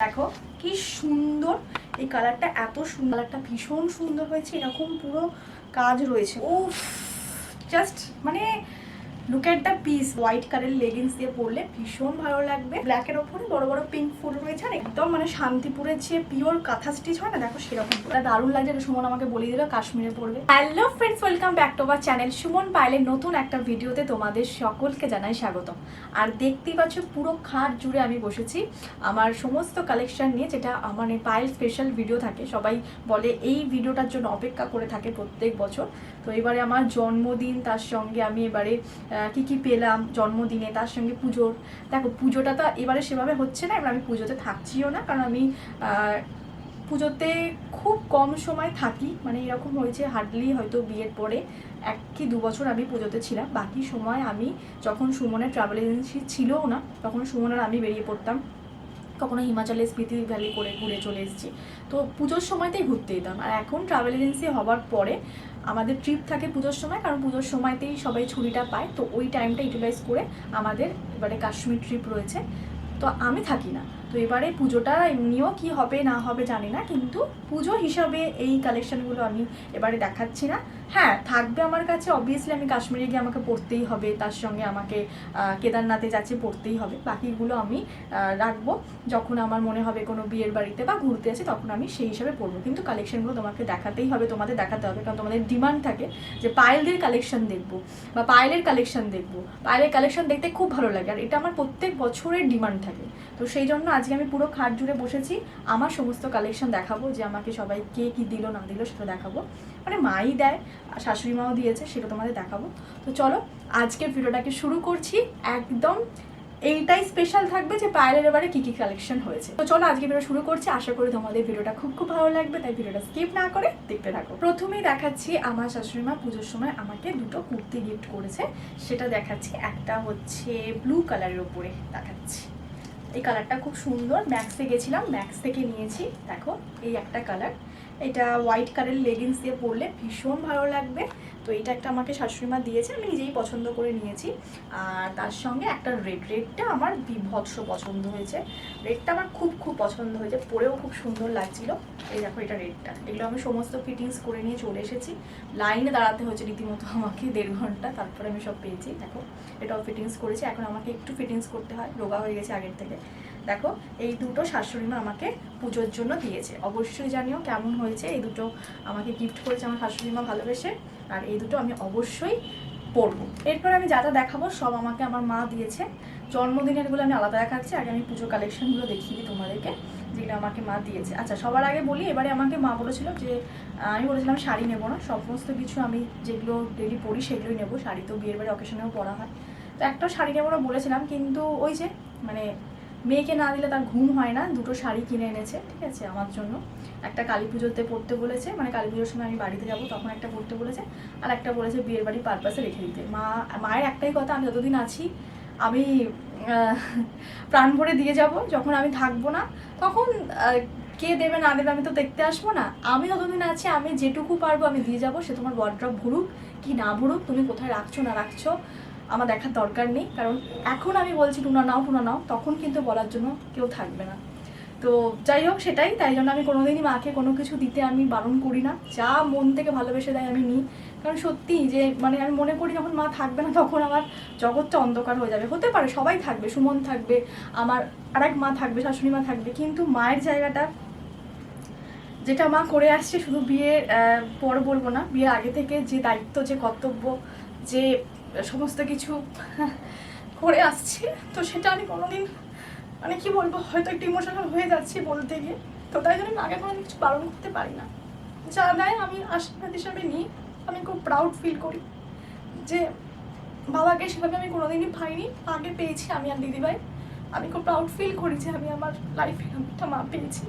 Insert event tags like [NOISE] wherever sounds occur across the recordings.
দেখো কি সুন্দর। এই কালারটা এত সুন্দর। কালারটা ভীষণ সুন্দর হয়েছে। এরকম পুরো কাজ রয়েছে। ও জাস্ট মানে look at the piece white কালারের লেগিংস দিয়ে পরলে ভীষণ ভালো লাগবে। ব্ল্যাকের ওপরে বড় বড় পিঙ্ক ফুল রয়েছে আর একদম মানে শান্তিপুরের যে পিওর কাঁথা স্টিচ হয় না, দেখো সেরকম দারুণ লাগছে এটা সুমন আমাকে বলে দিল, কাশ্মীরে পড়বে hello friends welcome back to our channel Suman পাইলের নতুন একটা ভিডিওতে তোমাদের সকলকে জানাই স্বাগতম। আর দেখতেই পাচ্ছ পুরো খাট জুড়ে আমি বসেছি। আমার সমস্ত কালেকশন নিয়ে যেটা আমার পায়েল স্পেশাল ভিডিও থাকে, সবাই বলে এই ভিডিওটার জন্য অপেক্ষা করে থাকে প্রত্যেক বছর। তো এবারে আমার জন্মদিন, তার সঙ্গে আমি এবারে কি কি পেলাম জন্মদিনে, তার সঙ্গে পুজোর দেখো, পুজোটা তো এবারে সেভাবে হচ্ছে না, এবার আমি পুজোতে থাকছিও না, কারণ আমি পুজোতে খুব কম সময় থাকি। মানে এরকম হয়েছে হার্ডলি হয়তো বিয়ের পরে এক কি দু বছর আমি পুজোতে ছিলাম। বাকি সময় আমি যখন সুমনের ট্রাভেল এজেন্সি ছিলও না, তখন সুমনের আমি বেরিয়ে পড়তাম। কখনো হিমাচলে স্পিতি ভ্যালি করে ঘুরে চলে এসেছি। তো পুজোর সময়তেই ঘুরতে যেতাম। আর এখন ট্রাভেল এজেন্সি হওয়ার পরে আমাদের ট্রিপ থাকে পুজোর সময়, কারণ পুজোর সময়তেই সবাই ছুটিটা পায়। তো ওই টাইমটা ইউটিলাইজ করে আমাদের এবারে কাশ্মীর ট্রিপ রয়েছে। তো আমি থাকি না। তো এবারে পুজোটা এমনিও কি হবে, না হবে জানি না, কিন্তু পুজো হিসাবে এই কালেকশনগুলো আমি এবারে দেখাচ্ছি না। হ্যাঁ থাকবে আমার কাছে অবভিয়াসলি আমি কাশ্মীরে গিয়ে আমাকে পড়তেই হবে, তার সঙ্গে আমাকে কেদারনাথে যাচ্ছে পড়তেই হবে। বাকিগুলো আমি রাখব। যখন আমার মনে হবে কোনো বিয়ের বাড়িতে বা ঘুরতে আছে, তখন আমি সেই হিসাবে পড়ব কিন্তু কালেকশনগুলো তোমাকে দেখাতেই হবে, তোমাদের দেখাতে হবে, কারণ তোমাদের ডিমান্ড থাকে যে পায়েলদের কালেকশন দেখব বা পায়েলের কালেকশন দেখব। পায়েলের কালেকশন দেখতে খুব ভালো লাগে, আর এটা আমার প্রত্যেক বছরের ডিমান্ড থাকে। তো সেই জন্য আজকে আমি পুরো খাট জুড়ে বসেছি। আমার সমস্ত কালেকশন দেখাবো, যে আমাকে সবাই কে কী দিল, না দিল, সেটা দেখাবো। মানে মাই দেয়, আর শাশুড়ি মাও দিয়েছে, সেটা তোমাদের দেখাবো। তো চলো, আজকের ভিডিওটাকে শুরু করছি একদম। এইটাই স্পেশাল থাকবে যে পায়েলের এবারে কী কী কালেকশন হয়েছে। তো চলো, আজকে ভিডিও শুরু করছি। আশা করি তোমাদের ভিডিওটা খুব খুব ভালো লাগবে, তাই ভিডিওটা স্কিপ না করে দেখতে থাকো। প্রথমেই দেখাচ্ছি আমার শাশুড়ি মা পুজোর সময় আমাকে দুটো কুর্তি গিফট করেছে। সেটা দেখাচ্ছি। একটা হচ্ছে ব্লু কালারের উপরে, দেখাচ্ছি। এই কালারটা খুব সুন্দর। ম্যাক্সে গেছিলাম ম্যাক্স থেকে নিয়েছি। দেখো, এই একটা কালার এটা হোয়াইট কালারের লেগিংস দিয়ে পরলে ভীষণ ভালো লাগবে। তো এটা একটা আমাকে শাশুড়ি মা দিয়েছে, আমি নিজেই পছন্দ করে নিয়েছি। আর তার সঙ্গে একটা রেড রেডটা আমার বিভৎস পছন্দ হয়েছে। রেডটা আমার খুব খুব পছন্দ হয়েছে, পরেও খুব সুন্দর লাগছিল। এই দেখো এটা রেডটা এগুলো আমি সমস্ত ফিটিংস করে নিয়ে চলে এসেছি। লাইনে দাঁড়াতে হয়েছে রীতিমতো আমাকে দেড় ঘণ্টা, তারপরে আমি সব পেয়েছি। দেখো, এটাও ফিটিংস করেছি। এখন আমাকে একটু ফিটিংস করতে হয়, রোগা হয়ে গেছে আগের থেকে। দেখো, এই দুটো শাশুড়ি মা আমাকে পুজোর জন্য দিয়েছে। অবশ্যই জানিও কেমন হয়েছে। এই দুটো আমাকে গিফট করেছে আমার শাশুড়ি মা ভালোবেসে। আর এই দুটো আমি অবশ্যই পরবো। এরপর আমি যা যা দেখাবো সব আমাকে আমার মা দিয়েছে। জন্মদিনেরগুলো আমি আলাদা দেখাচ্ছি, আগে আমি পুজো কালেকশনগুলো দেখিয়ে তোমাদেরকে, যেগুলো আমাকে মা দিয়েছে। আচ্ছা সবার আগে বলি, এবারে আমাকে মা বলেছিল যে আমি বলেছিলাম শাড়ি নেব না, সমস্ত কিছু আমি যেগুলো ডেলি পরি সেগুলোই নেব, শাড়ি তো বিয়ের বাড়ি অকেশনেও পরা হয়। তো একটা শাড়ি নেব না বলেছিলাম, কিন্তু ওই যে মানে মেয়েকে না দিলে তার ঘুম হয় না, দুটো শাড়ি কিনে এনেছে, ঠিক আছে, আমার জন্য। একটা কালী পুজোতে পড়তে বলেছে মানে কালী পুজোর সময় আমি বাড়িতে যাব, তখন একটা পড়তে বলেছে, আর একটা বলেছে বিয়ের বাড়ি পারপাসে রেখে দিতে। মা, মায়ের একটাই কথা, আমি যতদিন আছি, আমি প্রাণ ভরে দিয়ে যাব, যখন আমি থাকব না, তখন কে দেবে না দেবে আমি তো দেখতে আসব না। আমি যতদিন আছি, আমি যেটুকু পারব আমি দিয়ে যাব, সে তোমার ওয়ার্ড্রপ ভরুক, কি না ভরুক, তুমি কোথায় রাখছো, না রাখছো, আমার দেখার দরকার নেই। কারণ এখন আমি বলছি, টুনা নাও টুনা নাও, তখন কিন্তু বলার জন্য কেউ থাকবে না। তো যাই হোক, সেটাই। তাই জন্য আমি কোনোদিনই মাকে কোনো কিছু দিতে আমি বারণ করি না। যা মন থেকে ভালোবেসে দেয় আমি নিই। কারণ সত্যি যে মানে আমি মনে করি যখন মা থাকবে না, তখন আমার জগৎটা অন্ধকার হয়ে যাবে। হতে পারে সবাই থাকবে, সুমন থাকবে, আমার আরেক মা থাকবে, শাশুড়ি মা থাকবে। কিন্তু মায়ের জায়গাটা, যেটা মা করে আসছে, শুধু বিয়ের পর বলব না। বিয়ের আগে থেকে যে দায়িত্ব, যে কর্তব্য, যে সমস্ত কিছু [LAUGHS] করে আসছে, তো সেটা আমি কোনোদিন মানে কি বলব, হয়তো একটু ইমোশনাল হয়ে যাচ্ছি বলতে গিয়ে। তো তাই জন্য আমি আগে কোনো কিছু বারণ করতে পারি না। যা দেয় আমি আশীর্বাদ হিসাবে নিই, আমি খুব প্রাউড ফিল করি। যে বাবাকে সেভাবে আমি কোনোদিনই পাইনি, আগে পেয়েছি আমি আর দিদিভাই। আমি খুব প্রাউড ফিল করি যে আমি আমার লাইফে একটা মা পেয়েছি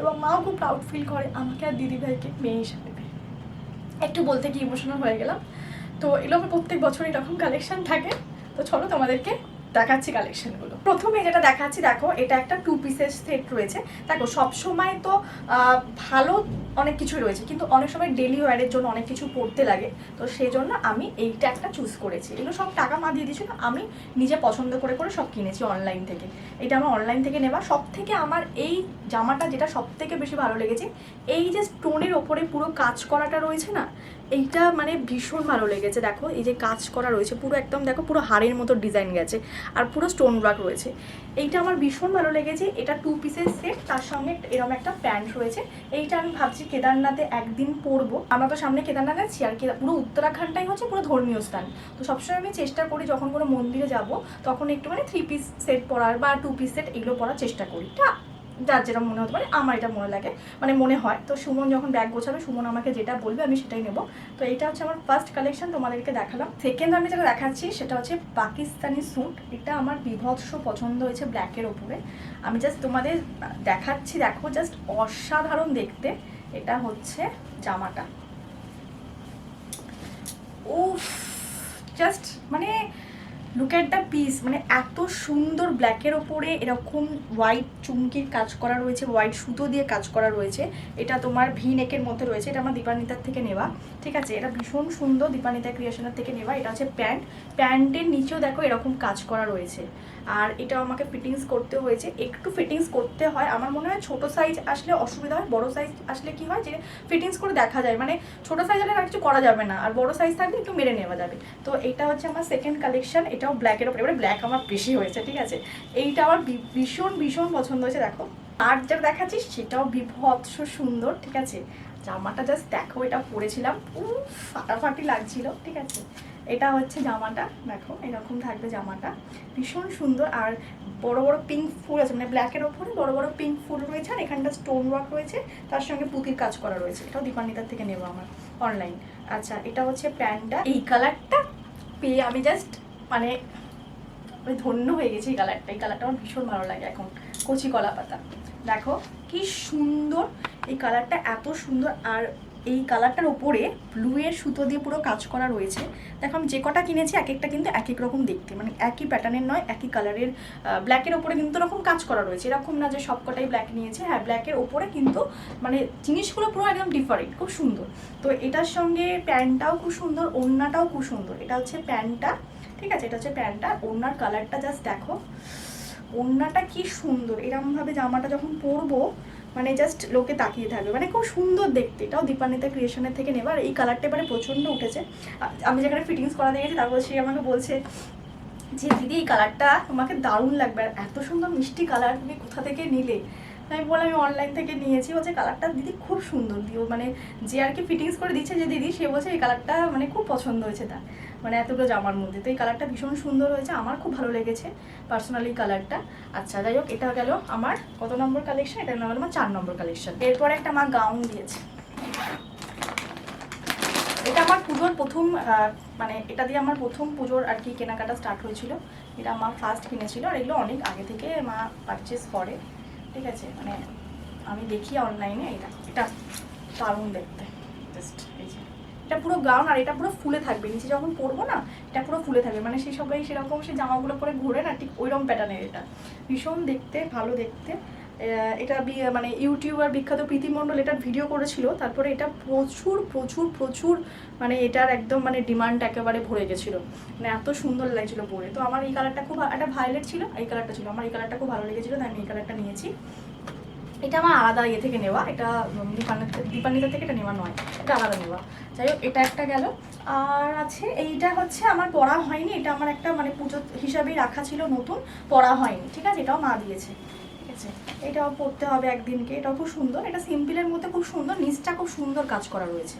এবং মাও খুব প্রাউড ফিল করে আমাকে আর দিদিভাইকে, মেয়ে হিসাবে একটু বলতে কি ইমোশনাল হয়ে গেলাম। তো এগুলো প্রত্যেক বছর এরকম কালেকশান থাকে। তো চলো তোমাদেরকে দেখাচ্ছি কালেকশনগুলো প্রথমে যেটা দেখাচ্ছি, দেখো, এটা একটা টু পিসের সেট রয়েছে। দেখো, সবসময় তো ভালো অনেক কিছু রয়েছে, কিন্তু অনেক সময় ডেলি ওয়ারের জন্য অনেক কিছু পড়তে লাগে। তো সেই জন্য আমি এইটা একটা চুজ করেছি। এগুলো সব টাকা মা দিয়ে দিয়েছিল, আমি নিজে পছন্দ করে করে সব কিনেছি অনলাইন থেকে। এটা আমার অনলাইন থেকে নেওয়া। সব থেকে আমার এই জামাটা যেটা সব থেকে বেশি ভালো লেগেছে, এই যে স্টোনের ওপরে পুরো কাজ করাটা রয়েছে না এইটা মানে ভীষণ ভালো লেগেছে, দেখো। এই যে কাজ করা রয়েছে, পুরো একদম দেখো, পুরো হাড়ের মতো ডিজাইন গেছে, আর পুরো স্টোন ওয়ার্ক রয়েছে। এইটা আমার ভীষণ ভালো লেগেছে, এটা টু পিসের সেট তার সঙ্গে এরকম একটা প্যান্ট রয়েছে। এইটা আমি ভাবছি কেদারনাথে একদিন পরবো। আমরা তো সামনে কেদারনাথ আছি, আর কেদার পুরো উত্তরাখণ্ডটাই হচ্ছে পুরো ধর্মীয় স্থান। তো সবসময় আমি চেষ্টা করি যখন কোনো মন্দিরে যাব, তখন একটু মানে থ্রি পিস সেট পরার বা টু পিস সেট এগুলো পরার চেষ্টা করি। তা যার যেটা মনে হতে পারে, আমার এটা মনে লাগে মানে মনে হয়। তো সুমন যখন ব্যাগ গোছাবে, সুমন আমাকে যেটা বলবে, আমি সেটাই নেব। তো এটা হচ্ছে আমার ফার্স্ট কালেকশন তোমাদেরকে দেখালাম। সেকেন্ড আমি যেটা দেখাচ্ছি, সেটা হচ্ছে পাকিস্তানি স্যুট এটা আমার বিভৎস পছন্দ হয়েছে ব্ল্যাকের ওপরে। আমি জাস্ট তোমাদের দেখাচ্ছি, দেখো জাস্ট অসাধারণ দেখতে। এটা হচ্ছে জামাটা। উফ জাস্ট মানে লুক অ্যাট দ্য পিস মানে এত সুন্দর ব্ল্যাকের ওপরে এরকম হোয়াইট চুমকির কাজ করা রয়েছে হোয়াইট সুতো দিয়ে কাজ করা রয়েছে। এটা তোমার ভি নেকের মধ্যে রয়েছে, এটা আমার দীপানিতার থেকে নেওয়া। ঠিক আছে, এটা ভীষণ সুন্দর দীপানিতা ক্রিয়েশনের থেকে নেওয়া। এটা হচ্ছে প্যান্ট। প্যান্টের নিচেও দেখো এরকম কাজ করা রয়েছে। আর এটা আমাকে ফিটিংস করতে হয়েছে। একটু ফিটিংস করতে হয়। আমার মনে হয় ছোটো সাইজ আসলে অসুবিধা হয়। বড় সাইজ আসলে কি হয় যে ফিটিংস করে দেখা যায়। মানে ছোটো সাইজ হলে কিছু করা যাবে না। আর বড় সাইজ থাকলে একটু মেরে নেওয়া যাবে। তো এটা হচ্ছে আমার সেকেন্ড কালেকশন এটাও ব্ল্যাকের ওপরে। এবারে ব্ল্যাক আমার বেশি হয়েছে, ঠিক আছে? এইটা আমার ভীষণ ভীষণ পছন্দ হয়েছে। দেখো, আর যেটা দেখাচ্ছি সেটাও বিভৎস সুন্দর, ঠিক আছে? জামাটা জাস্ট দেখো, এটা পরেছিলাম। ফাটাফাটি লাগছিল, ঠিক আছে? এটা হচ্ছে জামাটা, দেখো, এরকম থাকবে জামাটা। ভীষণ সুন্দর, আর বড় বড় পিঙ্ক ফুল আছে মানে ব্ল্যাকের ওপরে বড় বড় পিঙ্ক ফুল রয়েছে, আর এখানটা স্টোন ওয়ার্ক রয়েছে, তার সঙ্গে পুতির কাজ করা রয়েছে। এটাও দীপান্বিতার থেকে নেব আমার অনলাইন আচ্ছা এটা হচ্ছে প্যান্টটা। এই কালারটা পেয়ে আমি জাস্ট মানে আমি ধন্য হয়ে গেছি এই কালারটা এই কালারটা আমার ভীষণ ভালো লাগে এখন, কচি কলা পাতা দেখো, কি সুন্দর, এই কালারটা এত সুন্দর, আর এই কালারটার ওপরে ব্লু এর সুতো দিয়ে পুরো কাজ করা রয়েছে। দেখো, আমি যে কটা কিনেছি এক একটা কিন্তু এক এক রকম দেখতে। মানে একই প্যাটার্নের নয়, একই কালারের ব্ল্যাকের ওপরে কিন্তু এরকম কাজ করা রয়েছে। এরকম না যে সব কটাই ব্ল্যাক নিয়েছে। হ্যাঁ ব্ল্যাকের ওপরে কিন্তু মানে জিনিসগুলো পুরো একদম ডিফারেন্ট খুব সুন্দর। তো এটার সঙ্গে প্যান্টটাও খুব সুন্দর, ওড়নাটাও খুব সুন্দর। এটা হচ্ছে প্যান্টটা, ঠিক আছে? এটা হচ্ছে প্যান্টটা। ওড়নার কালারটা জাস্ট দেখো। ওড়নাটা কি সুন্দর। এরকমভাবে জামাটা যখন পরবো মানে জাস্ট লোকে তাকিয়ে থাকবে। মানে খুব সুন্দর দেখতে। এটাও দীপান্বিতা ক্রিয়েশনের থেকে নেবার। এই কালারটা এবারে প্রচণ্ড উঠেছে। আমি যেখানে ফিটিংস করা দিয়েছি তারপর সে আমাকে বলছে যে, দিদি, এই কালারটা তোমাকে দারুণ লাগবে। আর এত সুন্দর মিষ্টি কালার তুমি কোথা থেকে নিলে? আমি বললাম আমি অনলাইন থেকে নিয়েছি। বলছে, কালারটা দিদি খুব সুন্দর দিও মানে যে আর কি ফিটিংস করে দিচ্ছে যে দিদি, সে বলছে, এই কালারটা মানে খুব পছন্দ হয়েছে তার। মানে এতগুলো জামার মধ্যে। তো এই কালারটা ভীষণ সুন্দর হয়েছে, আমার খুব ভালো লেগেছে পার্সোনালি কালারটা। আচ্ছা যাই হোক, এটা গেল আমার কত নম্বর কালেকশন এটা গেল আমার চার নম্বর কালেকশন এরপরে একটা মা গাউন দিয়েছে। এটা আমার পুজোর প্রথম মানে এটা দিয়ে আমার প্রথম পুজোর আর কি কেনাকাটা স্টার্ট হয়েছিল। এটা মা ফার্স্ট কিনেছিল আর এগুলো অনেক আগে থেকে মা পারচেস করে। ঠিক আছে মানে আমি দেখি অনলাইনে এটা এটা দারুণ দেখতে জাস্ট এই যে। এটা পুরো গাউন আর এটা পুরো ফুলে থাকবে, নিচে যখন পরবো না, এটা পুরো ফুলে থাকবে মানে সেই সবাই সেরকম সে জামাগুলো পরে ঘোরে না, ঠিক ওইরকম প্যাটার্নের এটা। ভীষণ দেখতে, ভালো দেখতে। এটা মানে ইউটিউবার বিখ্যাত প্রীতি মণ্ডল এটার ভিডিও করেছিল, তারপরে এটা প্রচুর প্রচুর প্রচুর মানে এটার একদম মানে ডিমান্ড একেবারে ভরে গেছিল। মানে এত সুন্দর লাগছিল পরে। তো আমার এই কালারটা খুব, একটা ভায়োলেট ছিল, এই কালারটা ছিল। আমার এই কালারটা খুব ভালো লেগেছিলো, তাই আমি এই কালারটা নিয়েছি। এটা আমার আলাদা ইয়ে থেকে নেওয়া, এটা দীপান্বিতা থেকে এটা নেওয়া নয়, এটা আলাদা নেওয়া। যাই হোক, এটা একটা গেল। আর আছে, এইটা হচ্ছে আমার পড়া হয়নি, এটা আমার একটা মানে পুজো হিসাবেই রাখা ছিল নতুন, পড়া হয়নি, ঠিক আছে? এটাও মা দিয়েছে। আছে। এটাও পড়তে হবে একদিনকে। এটাও খুব সুন্দর। এটা সিম্পলের মধ্যে খুব সুন্দর। নিচটা খুব সুন্দর কাজ করা রয়েছে।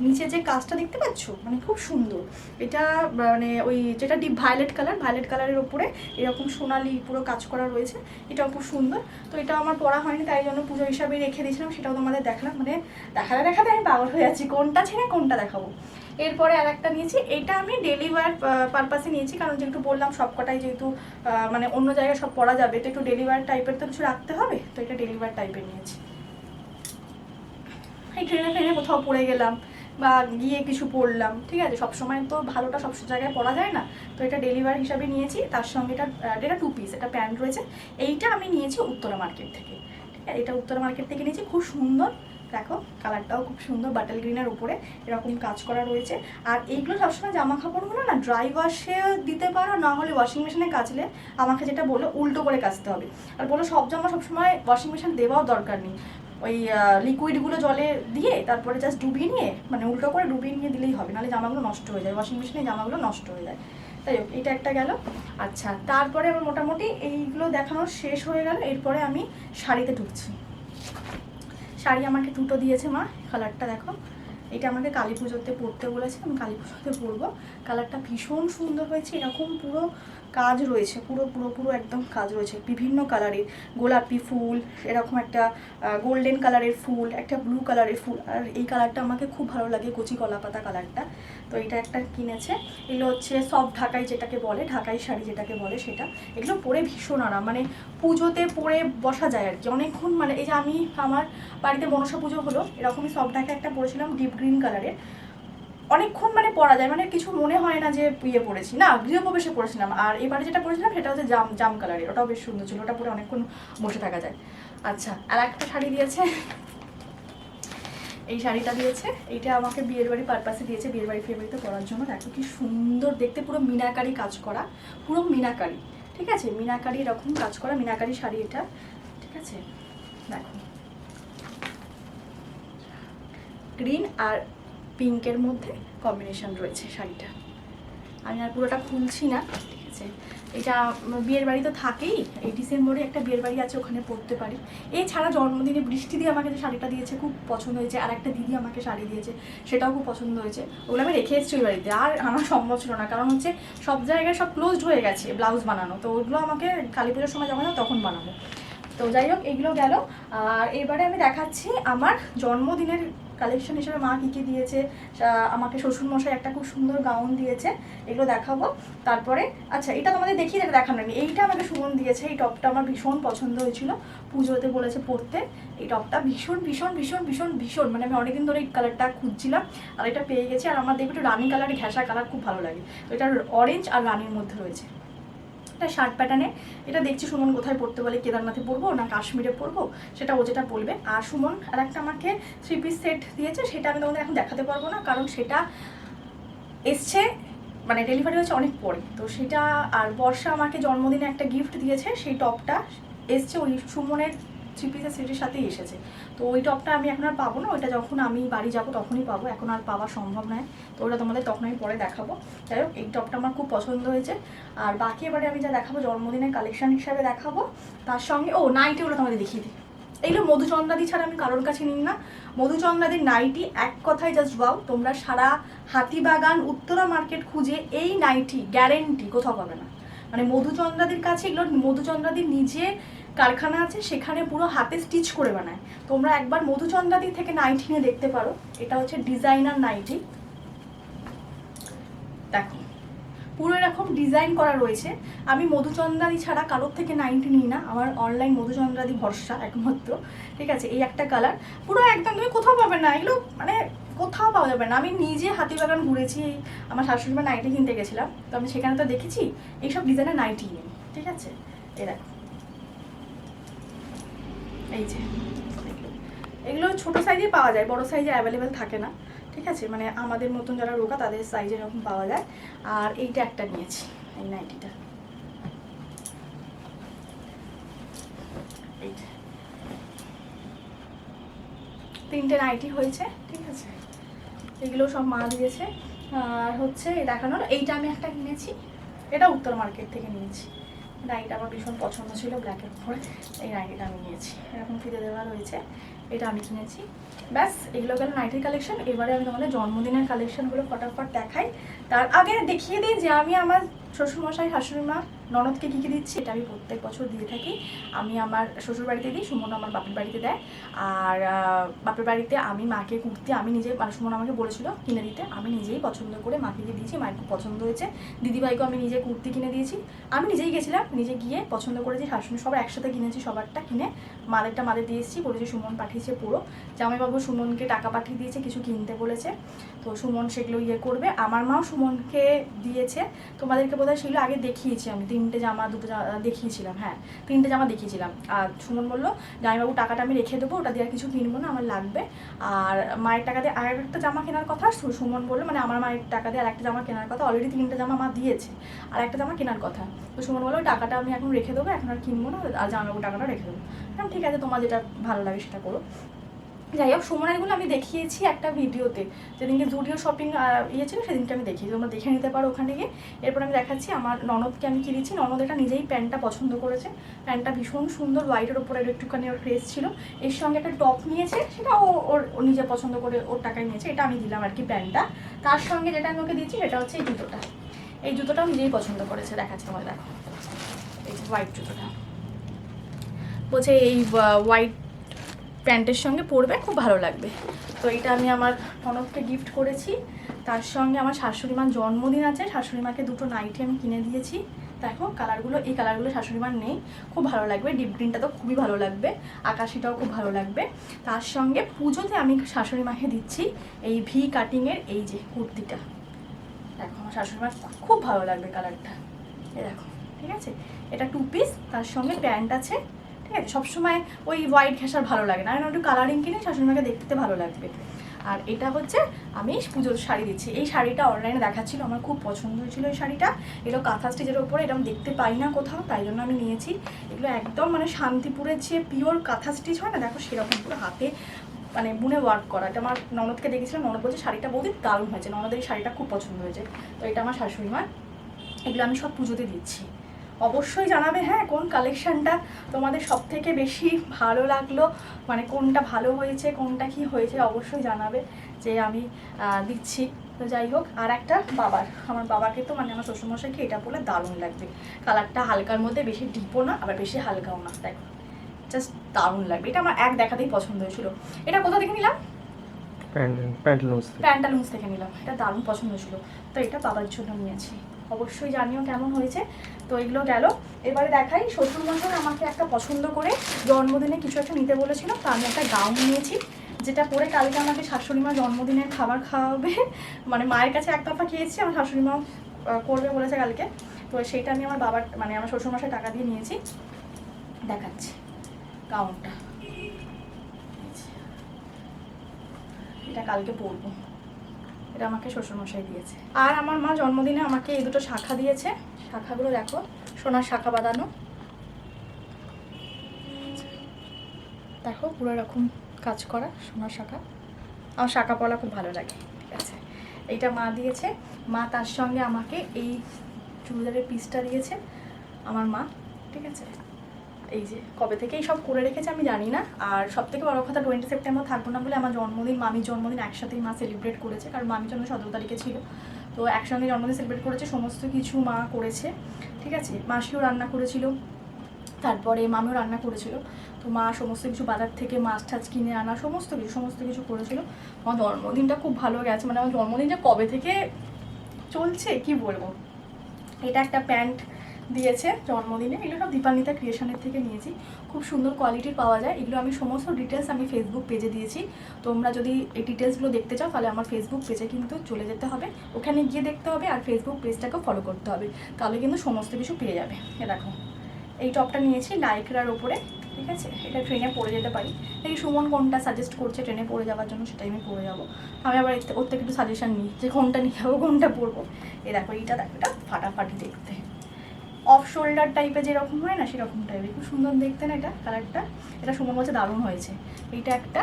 নিচে যে কাজটা দেখতে পাচ্ছ? মানে খুব সুন্দর। এটা মানে ওই যেটা ডিপ ভায়োলেট কালার, ভায়োলেট কালারের ওপরে এরকম সোনালি পুরো কাজ করা রয়েছে। এটাও খুব সুন্দর। তো এটা আমার পড়া হয়নি, তাই জন্য পুজো হিসাবে রেখে দিয়েছিলাম। সেটাও তোমাদের দেখালাম। মানে দেখাতে দেখাতে আমি পাগল হয়ে যাচ্ছি। কোনটা ছেড়ে কোনটা দেখাবো? এরপরে আর একটা নিয়েছি। এটা আমি ডেলি ওয়ার পারপাসে নিয়েছি, কারণ যেহেতু বললাম, সবকটাই যেহেতু মানে অন্য জায়গায় সব পড়া যাবে, তো একটু ডেলি ওয়ার টাইপের তো কিছু রাখতে হবে? তো এটা ডেলি ওয়ার টাইপের নিয়েছি। এই ট্রেনে ট্রেনে কোথাও পড়ে গেলাম বা গিয়ে কিছু পরলাম ঠিক আছে? সবসময় তো ভালোটা সব জায়গায় পরা যায় না। তো এটা ডেলিভারি হিসাবে নিয়েছি, তার সঙ্গে এটা এটা টু পিস এটা প্যান্ট রয়েছে। এইটা আমি নিয়েছি উত্তরা মার্কেট থেকে, ঠিক আছে? এটা উত্তরা মার্কেট থেকে নিয়েছি, খুব সুন্দর। দেখো কালারটাও খুব সুন্দর বাটাল গ্রিনের উপরে এরকম কাজ করা রয়েছে। আর এইগুলো সবসময় জামা কাপড়গুলো না ড্রাই ওয়াশে দিতে পারো, না হলে ওয়াশিং মেশিনে কাচলে আমাকে যেটা বলল, উল্টো করে কাচতে হবে। আর বলো সব জামা সবসময় ওয়াশিং মেশিন দেওয়াও দরকার নেই। ওই লিকুইডগুলো জলে দিয়ে তারপরে জাস্ট ডুবিয়ে নিয়ে মানে উল্টো করে ডুবিয়ে নিয়ে দিলেই হবে, নাহলে জামাগুলো নষ্ট হয়ে যায় ওয়াশিং মেশিনে জামাগুলো নষ্ট হয়ে যায়। তাই হোক এটা একটা গেল। আচ্ছা তারপরে আমার মোটামুটি এইগুলো দেখানো শেষ হয়ে গেল, এরপরে আমি শাড়িতে ঢুকছি। শাড়ি আমাকে দুটো দিয়েছে মা কালারটা দেখো। এটা আমাকে কালী পুজোতে পরতে বলেছে, আমি কালী পুজোতে পরবো। কালারটা ভীষণ সুন্দর হয়েছে, এরকম পুরো কাজ রয়েছে, পুরো পুরো পুরো একদম কাজ রয়েছে। বিভিন্ন কালারের গোলাপি ফুল, এরকম একটা গোল্ডেন কালারের ফুল, একটা ব্লু কালারের ফুল। আর এই কালারটা আমাকে খুব ভালো লাগে, কচি কলা পাতা কালারটা তো এটা একটা কিনেছে। এগুলো হচ্ছে সব ঢাকাই যেটাকে বলে, ঢাকাই শাড়ি যেটাকে বলে সেটা। এগুলো পরে ভীষণ আরাম মানে পুজোতে পরে বসা যায় আর কি অনেকক্ষণ মানে এই যে আমি আমার বাড়িতে মনসা পুজো হলো, এরকমই সব ঢাকা একটা পরেছিলাম ডিপ গ্রিন কালারের অনেকক্ষণ মানে পরা যায় মানে কিছু মনে হয় না যে ইয়ে পড়েছি। না, গৃহপ্রবেশে পড়েছিলাম। আর এবারে যেটা পরেছিলাম সেটা হচ্ছে জাম জাম কালারের ওটাও বেশ সুন্দর ছিল। ওটা পরে অনেকক্ষণ বসে থাকা যায়। আচ্ছা আর একটা শাড়ি দিয়েছে। এই শাড়িটা দিয়েছে। এইটা আমাকে বিয়ের বাড়ি পারপাসে দিয়েছে। বিয়ের বাড়ি ফিয়ে বাড়িতে পরার জন্য। দেখো কি সুন্দর দেখতে। পুরো মিনাকারি কাজ করা। পুরো মিনাকারি। ঠিক আছে? মিনাকারি এরকম কাজ করা। মিনাকারি শাড়ি এটা। ঠিক আছে? দেখো। গ্রিন আর পিঙ্কের মধ্যে কম্বিনেশন রয়েছে শাড়িটা। আমি আর পুরোটা খুলছি না, ঠিক আছে? এটা বিয়ের বাড়ি তো থাকেই, এই ডিসেম্বরে একটা বিয়ের বাড়ি আছে ওখানে পরতে পারি। এছাড়া জন্মদিনে বৃষ্টি দিয়ে আমাকে যে শাড়িটা দিয়েছে, খুব পছন্দ হয়েছে, আর একটা দিদি আমাকে শাড়ি দিয়েছে, সেটাও খুব পছন্দ হয়েছে। ওগুলো আমি রেখে এসেছি ওই বাড়িতে, আর আমার সম্ভব ছিল না, কারণ হচ্ছে সব জায়গায় সব ক্লোজড হয়ে গেছে, ব্লাউজ বানানো। তো ওগুলো আমাকে কালী পুজোর সময় যখন তখন বানাবো। তো যাই হোক, এগুলো গেল। আর এবারে আমি দেখাচ্ছি আমার জন্মদিনের কালেকশন হিসেবে মা কী কী দিয়েছে। আমাকে শ্বশুরমশাই একটা খুব সুন্দর গাউন দিয়েছে, এগুলো দেখাবো। তারপরে আচ্ছা এটা তোমাদের দেখিয়ে দেবে দেখানো নেই এইটা আমাকে সুমন দিয়েছে, এই টপটা আমার ভীষণ পছন্দ হয়েছিল। পুজোতে বলেছে পরতে, এই টপটা ভীষণ ভীষণ ভীষণ ভীষণ ভীষণ। মানে আমি অনেকদিন ধরে এই কালারটা খুঁজছিলাম, আর এটা পেয়ে গেছি। আর আমার দেখবে একটু রানি কালার ঘেঁষা কালার খুব ভালো লাগে। তো এটা অরেঞ্জ আর রানির মধ্যে রয়েছে। এটা শার্ট প্যাটার্নে এটা দেখছি সুমন কোথায় পড়তে বলে, কেদারনাথে পড়ব না কাশ্মীরে পরবো সেটা ও যেটা বলবে। আর সুমন আর একটা আমাকে থ্রি পিস সেট দিয়েছে, সেটা আমি তোমাদের এখন দেখাতে পারব না, কারণ সেটা এসছে মানে ডেলিভারি হয়েছে অনেক পরে। তো সেটা, আর বর্ষা আমাকে জন্মদিনে একটা গিফট দিয়েছে, সেই টপটা এসছে ওই সুমনের থ্রি পিসের সেটের সাথেই এসেছে। তো ওই টপটা আমি এখন আর পাবো না, ওইটা যখন আমি বাড়ি যাব তখনই পাবো, এখন আর পাওয়া সম্ভব নয়। তো ওটা তোমাদের তখন আমি পরে দেখাবো। যাই হোক, এই টপটা আমার খুব পছন্দ হয়েছে। আর বাকি এবারে আমি যা দেখাবো, জন্মদিনের কালেকশন হিসাবে দেখাবো। তার সঙ্গে, ও নাইটি ওটা তোমাদের দেখিয়ে দিই। এইগুলো মধুচন্দ্রাদি ছাড়া আমি কারোর কাছে নিই না। মধুচন্দ্রাদির নাইটি এক কথায় জাস্ট বাও তোমরা সারা হাতিবাগান, উত্তরা মার্কেট খুঁজে এই নাইটি গ্যারেন্টি কোথাও পাবে না। মানে মধুচন্দ্রাদির কাছে এগুলো মধুচন্দ্রাদির নিজে কারখানা আছে, সেখানে পুরো হাতে স্টিচ করে বানায়। তোমরা একবার মধুচন্দ্রাদি থেকে নাইটি নিয়ে দেখতে পারো। এটা হচ্ছে ডিজাইনার নাইটি দেখো, পুরো এরকম ডিজাইন করা রয়েছে। আমি মধুচন্দ্রাদি ছাড়া কারোর থেকে নাইনটি নিই না। আমার অনলাইন মধুচন্দ্রাদি ভরসা একমাত্র। ঠিক আছে, এই একটা কালার পুরো একদম তুমি কোথাও পাবে না। এগুলো মানে কোথাও পাওয়া যাবে না। আমি নিজে হাতি হাতিবাগান ঘুরেছি, আমার শাশুড়ি মা নাইটি কিনতে গেছিলাম। তো আমি সেখানে তো দেখেছি, এইসব ডিজাইনের নাইটি নেই। ঠিক আছে এ দেখো। এই যে, এগুলো ছোটো সাইজে পাওয়া যায়, বড় সাইজে অ্যাভেলেবেল থাকে না, ঠিক আছে? মানে আমাদের মতন যারা রোগা, তাদের সাইজে এরকম পাওয়া যায়। আর এইটা একটা নিয়েছি, এই নাইটিটা। তিনটে নাইটি হয়েছে, ঠিক আছে? এগুলো সব মা দিয়েছে। আর হচ্ছে দেখানোর, এইটা আমি একটা কিনেছি। এটা উত্তর মার্কেট থেকে নিয়েছি। নাইট আমার ভীষণ পছন্দ ছিল ব্ল্যাকের উপরে এই নাইটিটা আমি নিয়েছি। এরকম ফিরে দেওয়া রয়েছে, এটা আমি কিনেছি। ব্যাস, এগুলো গেল নাইটির কালেকশন এবারে আমি তোমাদের জন্মদিনের কালেকশনগুলো ফটাফট দেখাই। তার আগে দেখিয়ে দিই যে আমি আমার শ্বশুরমশাই শাশুড়ি মা ননদকে কী কী দিচ্ছি এটা আমি প্রত্যেক বছর দিয়ে থাকি। আমি আমার শ্বশুর বাড়িতে দিই, সুমন আমার বাপের বাড়িতে দেয়। আর বাপের বাড়িতে আমি মাকে কুর্তি, আমি নিজে মানে সুমন আমাকে বলেছিল কিনে দিতে। আমি নিজেই পছন্দ করে মাকে দিয়ে দিয়েছি, মায়ের খুব পছন্দ হয়েছে। দিদিভাইকেও আমি নিজে কুর্তি কিনে দিয়েছি। আমি নিজেই গেছিলাম, নিজে গিয়ে পছন্দ করেছি শাশুড়ি সবার একসাথে কিনেছি, সবারটা কিনে। মাদেরটা মাদের দিয়ে এসেছি, বলেছে সুমন পাঠিয়েছে পুরো। জামাইবাবু সুমনকে টাকা পাঠিয়ে দিয়েছে, কিছু কিনতে বলেছে। তো সুমন সেগুলো ইয়ে করবে। আমার মাও সুমনকে দিয়েছে। তোমাদেরকে বোধহয় সেগুলো আগে দেখিয়েছি আমি। তিনটে জামা, দুটো জামা দেখিয়েছিলাম হ্যাঁ তিনটে জামা দেখিয়েছিলাম। আর সুমন বলল, জামাইবাবু, টাকাটা আমি রেখে দেবো, ওটা দিয়ে আর কিছু কিনবো না, আমার লাগবে। আর মায়ের টাকা দিয়ে আর একটা জামা কেনার কথা সুমন বলল মানে আমার মায়ের টাকা দিয়ে আর একটা জামা কেনার কথা অলরেডি তিনটে জামা মা দিয়েছে, আর একটা জামা কেনার কথা। তো সুমন বলল, টাকাটা আমি এখন রেখে দেবো, এখন আর কিনবো না, আর জামাইবাবু টাকাটা রেখে দেবো। ঠিক আছে, তোমার যেটা ভালো লাগে সেটা করো। যাই হোক সুমনেরগুলো আমি দেখিয়েছি একটা ভিডিওতে। যেদিনকে জুডিও শপিং ইয়ে ছিল, সেদিনকে আমি দেখিয়েছি। তোমরা দেখে নিতে পারো ওখানে গিয়ে। এরপর আমি দেখাচ্ছি আমার ননদকে আমি কিনেছি ননদ এটা নিজেই প্যান্টটা পছন্দ করেছে। প্যান্টটা ভীষণ সুন্দর হোয়াইটের ওপরে একটুখানি ওর ক্রেজ ছিল। এর সঙ্গে একটা টপ নিয়েছে, সেটা ও, ওর নিজে পছন্দ করে ওর টাকায় নিয়েছে। এটা আমি দিলাম আর কি প্যান্টটা। তার সঙ্গে যেটা আমি ওকে দিয়েছি সেটা হচ্ছে এই জুতোটা। এই জুতোটাও নিজেই পছন্দ করেছে। দেখাচ্ছি তোমার দেখো। এই হোয়াইট জুতোটা। বলছে এই হোয়াইট প্যান্টের সঙ্গে পরবে, খুব ভালো লাগবে। তো এটা আমি আমার ননদকে গিফট করেছি। তার সঙ্গে আমার শাশুড়ি মার জন্মদিন আছে। শাশুড়ি মাকে দুটো নাইটি আমি কিনে দিয়েছি। দেখো কালারগুলো এই কালারগুলো শাশুড়ি মার নেই। খুব ভালো লাগবে। ডিপ গ্রিনটা তো খুবই ভালো লাগবে। আকাশিটাও খুব ভালো লাগবে। তার সঙ্গে পুজোতে আমি শাশুড়ি মাকে দিচ্ছি এই ভি কাটিংয়ের এই যে কুর্তিটা। দেখো, আমার শাশুড়ি মার খুব ভালো লাগবে কালারটা এ দেখো, ঠিক আছে? এটা টু পিস তার সঙ্গে প্যান্ট আছে। ঠিক আছে, সবসময় ওই হোয়াইট ঘেঁষার ভালো লাগে না। একটু কালারিং কিনে শাশুড়িমাকে দেখতে ভালো লাগবে। আর এটা হচ্ছে আমি পুজোর শাড়ি দিচ্ছি। এই শাড়িটা অনলাইনে দেখাচ্ছিল, আমার খুব পছন্দ হয়েছিল এই শাড়িটা। এগুলো কাঁথা স্টিচের ওপরে, এরকম দেখতে পাই না কোথাও, তাই জন্য আমি নিয়েছি। এগুলো একদম মানে শান্তিপুরের যে পিওর কাঁথা স্টিচ হয় না, দেখো সেরকম পুরো হাতে মানে বুনে ওয়ার্ক করা। এটা আমার ননদকে দেখেছিলাম, ননদ বলছে, শাড়িটা বৌদি দারুণ হয়েছে, ননদের এই শাড়িটা খুব পছন্দ হয়েছে। তো এটা আমার শাশুড়ি মার এগুলো আমি সব পুজোতে দিচ্ছি। অবশ্যই জানাবে হ্যাঁ কোন কালেকশানটা তোমাদের সব থেকে বেশি ভালো লাগল মানে কোনটা ভালো হয়েছে কোনটা কি হয়েছে অবশ্যই জানাবে যে আমি দিচ্ছি। তো যাই হোক আর একটা বাবার আমার বাবাকে তো মানে আমার শ্বশুরমশাইকে এটা পরে দারুণ লাগবে কালারটা হালকার মধ্যে বেশি ডিপও না আবার বেশি হালকাও না দেখো। জাস্ট দারুণ লাগবে এটা আমার এক দেখাতেই পছন্দ হয়েছিল। এটা কোথা থেকে নিলাম? প্যান্ট প্যান্টালুন্স থেকে। প্যান্টালুন্স থেকে নিলাম এটা দারুণ পছন্দ ছিল তো এটা বাবার জন্য নিয়েছি। অবশ্যই জানিও কেমন হয়েছে। তো এগুলো গেল। এবারে দেখাই, শ্বশুর মশাই আমাকে একটা পছন্দ করে জন্মদিনে কিছু একটা নিতে বলেছিল, তো আমি একটা গাউন নিয়েছি, যেটা পরে কালকে আমাকে শাশুড়ি মা জন্মদিনের খাবার খাওয়াবে। মানে মায়ের কাছে এক দফা খেয়েছি, আমার শাশুড়ি মা করবে বলেছে কালকে। তো সেইটা আমি আমার বাবার মানে আমার শ্বশুরমশাই টাকা দিয়ে নিয়েছি। দেখাচ্ছি গাউনটা। এটা কালকে পরবো। এটা আমাকে শ্বশুরমশাই দিয়েছে। আর আমার মা জন্মদিনে আমাকে এই দুটো শাখা দিয়েছে। শাখাগুলো দেখো, সোনার শাখা বাঁধানো। দেখো, পুরো এরকম কাজ করা, সোনার শাখা। আমার শাখা পলা খুব ভালো লাগে, ঠিক আছে? এইটা মা দিয়েছে। মা তার সঙ্গে আমাকে এই চুড়িদারের পিসটা দিয়েছে, আমার মা, ঠিক আছে? এই যে কবে থেকেই সব করে রেখেছে আমি জানি না। আর সব থেকে বড় কথা টোয়েন্টি সেপ্টেম্বর থাকব না বলে আমার জন্মদিন, মামির জন্মদিন একসাথেই মা সেলিব্রেট করেছে, কারণ মামির জন্ম সতেরো তারিখে ছিল। তো একসঙ্গে জন্মদিন সেলিব্রেট করেছে, সমস্ত কিছু মা করেছে, ঠিক আছে? মাসিও রান্না করেছিল, তারপরে মামিও রান্না করেছিল। তো মা সমস্ত কিছু বাজার থেকে মাছ টাছ কিনে আনা, সমস্ত কিছু সমস্ত কিছু করেছিল। আমার জন্মদিনটা খুব ভালো গেছে মানে আমার জন্মদিনটা কবে থেকে চলছে, কি বলব? এটা একটা প্যান্ট দিয়েছে জন্মদিনে। এগুলো সব দীপান্বিতা ক্রিয়েশনের থেকে নিয়েছি। খুব সুন্দর কোয়ালিটির পাওয়া যায়। এগুলো আমি সমস্ত ডিটেলস আমি ফেসবুক পেজে দিয়েছি। তোমরা যদি এই ডিটেলসগুলো দেখতে চাও, তাহলে আমার ফেসবুক পেজে কিন্তু চলে যেতে হবে। ওখানে গিয়ে দেখতে হবে আর ফেসবুক পেজটাকেও ফলো করতে হবে। তাহলে কিন্তু সমস্ত কিছু পেয়ে যাবে। এ দেখো, এই টপটা নিয়েছি লাইকরার ওপরে, ঠিক আছে? এটা ট্রেনে পড়ে যেতে পারি। দেখি সুমন কোনটা সাজেস্ট করছে ট্রেনে পড়ে যাওয়ার জন্য, সেটাই আমি পড়ে যাব। আমি আবার ওর থেকে একটু সাজেশান নিই যে কোনটা নিয়ে যাব, কোনটা পরবো এ দেখো, এইটা দেখো, এটা ফাটাফাটি দেখতে। অফ শোল্ডার টাইপের যেরকম হয় না, সেরকম টাইপের খুব সুন্দর দেখতে না এটা কালারটা এটা সুমন বলছে দারুণ হয়েছে। এইটা একটা।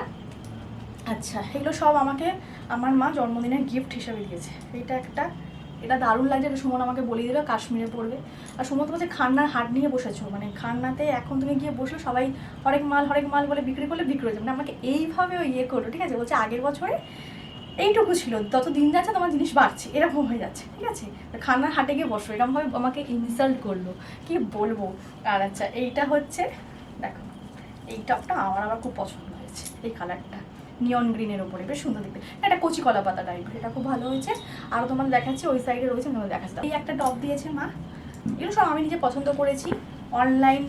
আচ্ছা এগুলো সব আমাকে আমার মা জন্মদিনের গিফট হিসেবে দিয়েছে। এইটা একটা, এটা দারুণ লাগছে, এটা সুমন আমাকে বলিয়ে দিল, কাশ্মীরে পড়বে আর সুমন তো বলছে খান্নার হাট নিয়ে বসেছো মানে খান্নাতে এখন তুমি গিয়ে বসে সবাই হরেক মাল হরেক মাল বলে বিক্রি করলে বিক্রি হয়ে যাবে। মানে আমাকে এইভাবে ইয়ে করল, ঠিক আছে? বলছে আগের বছরে এইটুকু ছিল, যত দিন যাচ্ছে তোমার জিনিস বাড়ছে, এরকম হয়ে যাচ্ছে, ঠিক আছে? তো খান্নার হাটে গিয়ে বসো, এরকমভাবে আমাকে ইনসাল্ট করল। কি বলব? আর আচ্ছা এইটা হচ্ছে, দেখো, এই টপটা আমার আবার খুব পছন্দ হয়েছে, এই কালারটা নিয়ন গ্রিনের ওপরে বেশ সুন্দর দেখতে। এটা কচি কলা পাতা টাইপের এটা খুব ভালো হয়েছে। আর তোমার দেখাচ্ছি, ওই সাইডে রয়েছে তোমার দেখাচ্ছি। এই একটা টপ দিয়েছে মা, এগুলো সব আমি নিজে পছন্দ করেছি। অনলাইন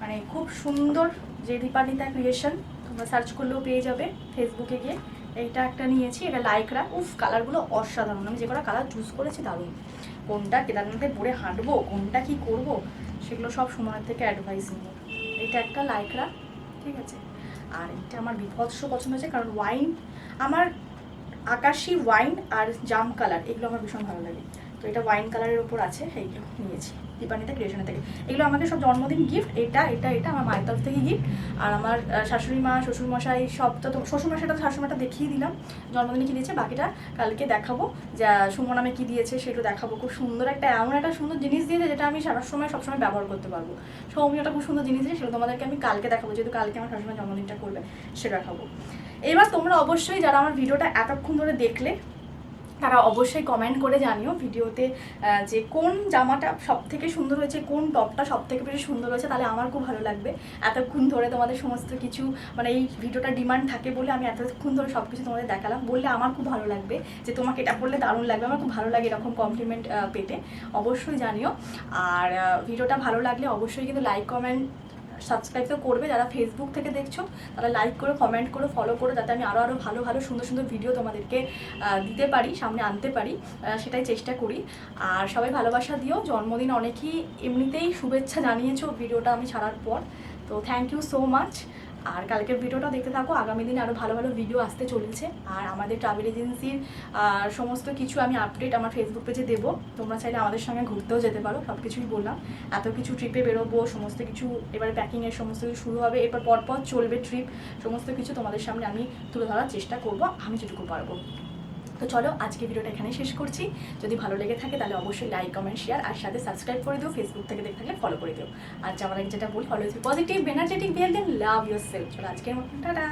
মানে খুব সুন্দর যে দীপানিতা ক্রিয়েশন তোমরা সার্চ করলেও পেয়ে যাবে ফেসবুকে গিয়ে। এইটা একটা নিয়েছি, এটা লাইকরা উফ কালারগুলো অসাধারণ। আমি যে কটা কালার চুজ করেছি দারুণ। কোনটা কেদারনাথে পরে হাঁটবো, কোনটা কি করব, সেগুলো সব সময়ের থেকে অ্যাডভাইস নিব। এটা একটা লাইকরা ঠিক আছে? আর এটা আমার বিভৎস পছন্দ হয়েছে, কারণ ওয়াইন আমার আকাশি ওয়াইন আর জাম কালার এগুলো আমার ভীষণ ভালো লাগে। তো এটা ওয়াইন কালারের ওপর আছে এইগুলো নিয়েছি। দীপানিতা ক্রিয়েশনের থেকে। এগুলো আমাকে সব জন্মদিন গিফট এটা এটা এটা, আমার মায়ের তরফ থেকে গিফট আর আমার শাশুড়ি মা, শ্বশুরমশাই, সব তো শ্বশুরমশাইটা শাশুড়িমাটা দেখিয়ে দিলাম, জন্মদিনে কী দিয়েছে, বাকিটা কালকে দেখাবো। যা সুমন নামে কী দিয়েছে সেটা দেখাবো। খুব সুন্দর একটা, এমন একটা সুন্দর জিনিস দিয়েছে, যেটা আমি সারা সময়, সবসময় ব্যবহার করতে পারব। সৌমিয়টা খুব সুন্দর জিনিস দিয়েছে, সেটা তোমাদেরকে আমি কালকে দেখাবো, যেহেতু কালকে আমার শাশুড়ি মা জন্মদিনটা করবে সেটা দেখাবো। এবার তোমরা অবশ্যই যারা আমার ভিডিওটা এতক্ষণ ধরে দেখলে তারা অবশ্যই কমেন্ট করে জানিও ভিডিওতে যে কোন জামাটা সব থেকে সুন্দর হয়েছে, কোন টপটা সব থেকে বেশি সুন্দর হয়েছে, তাহলে আমার খুব ভালো লাগবে। এতক্ষণ ধরে তোমাদের সমস্ত কিছু মানে এই ভিডিওটা ডিমান্ড থাকে বলে আমি এতক্ষণ ধরে সব কিছু তোমাদের দেখালাম, বললে আমার খুব ভালো লাগবে, যে তোমাকে এটা পড়লে দারুণ লাগবে, আমার খুব ভালো লাগে এরকম কমপ্লিমেন্ট পেতে। অবশ্যই জানিও। আর ভিডিওটা ভালো লাগলে অবশ্যই কিন্তু লাইক কমেন্ট সাবস্ক্রাইব তো করবে, যারা ফেসবুক থেকে দেখছ, তারা লাইক করে কমেন্ট করে ফলো করে, যাতে আমি আরও আরও ভালো ভালো, সুন্দর সুন্দর ভিডিও তোমাদেরকে দিতে পারি, সামনে আনতে পারি সেটাই চেষ্টা করি। আর সবাই ভালোবাসা দিও, জন্মদিন অনেকেই এমনিতেই শুভেচ্ছা জানিয়েছো ভিডিওটা আমি ছাড়ার পর। তো থ্যাংক ইউ সো মাচ আর কালকের ভিডিওটা দেখতে থাকো। আগামী দিনে আরও ভালো ভালো ভিডিও আসতে চলেছে। আর আমাদের ট্রাভেল এজেন্সির সমস্ত কিছু আমি আপডেট আমার ফেসবুক পেজে দেবো। তোমরা চাইলে আমাদের সঙ্গে ঘুরতেও যেতে পারো সব কিছুই বললাম। এত কিছু ট্রিপে বেরোবো, সমস্ত কিছু, এবারে প্যাকিংয়ের সমস্ত কিছু শুরু হবে। এরপর পরপর চলবে ট্রিপ সমস্ত কিছু তোমাদের সামনে আমি তুলে ধরার চেষ্টা করব। আমি যেটুকু পারব। তো চলো আজকে ভিডিওটা এখানে শেষ করছি। যদি ভালো লেগে থাকে তাহলে অবশ্যই লাইক কমেন্ট শেয়ার আর সাথে সাবস্ক্রাইব করে দিও ফেসবুক থেকে দেখে থাকলে ফলো করে দিও। আর যেমন যেটা বলি follow positive energetic behave then love yourself চলো আজকের মতন, টাটা।